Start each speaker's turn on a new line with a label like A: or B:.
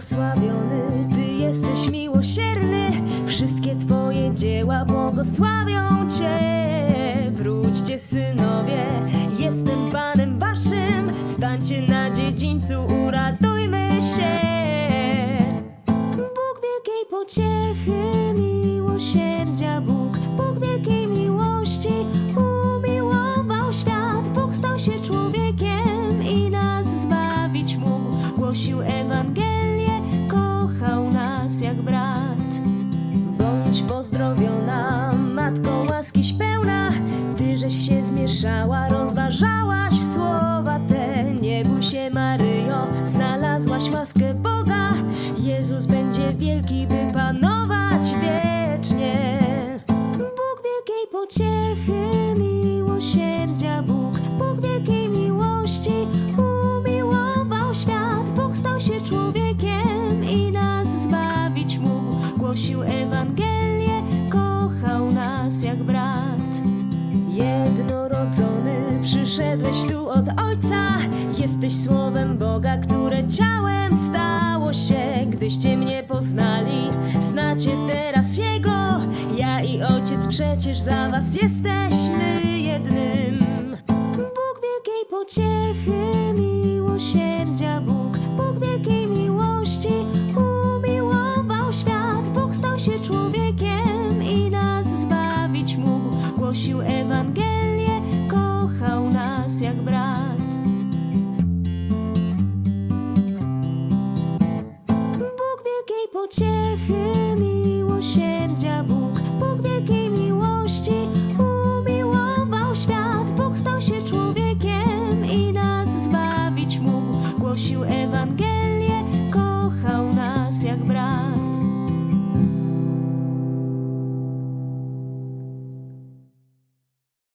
A: błogosławiony, Ty jesteś miłosierny, wszystkie Twoje dzieła błogosławią Cię. Wróćcie, synowie, jestem Panem Waszym, stańcie na dziedzińcu, uradujmy się. Bóg wielkiej pociechy, miłosierdzia Bóg, Bóg wielkiej miłości, umiłował świat, Bóg stał się człowiekiem i nas zbawić mógł, głosił żeś się zmieszała, rozważałaś słowa te. Nie bój się, Maryjo, znalazłaś łaskę Boga. Jezus będzie wielki, by panować wiecznie. Bóg wielkiej pociechy, miłosierdzia Bóg, Bóg wielkiej miłości, umiłował świat. Bóg stał się człowiekiem i nas zbawić mógł. Głosił Ewangelię, kochał nas jak brat. Przyszedłeś tu od Ojca, jesteś słowem Boga, które ciałem stało się. Gdyście mnie poznali, znacie teraz Jego. Ja i Ojciec przecież dla was jesteśmy jednym. Bóg wielkiej pociechy, miłosierdzia Bóg, wielkiej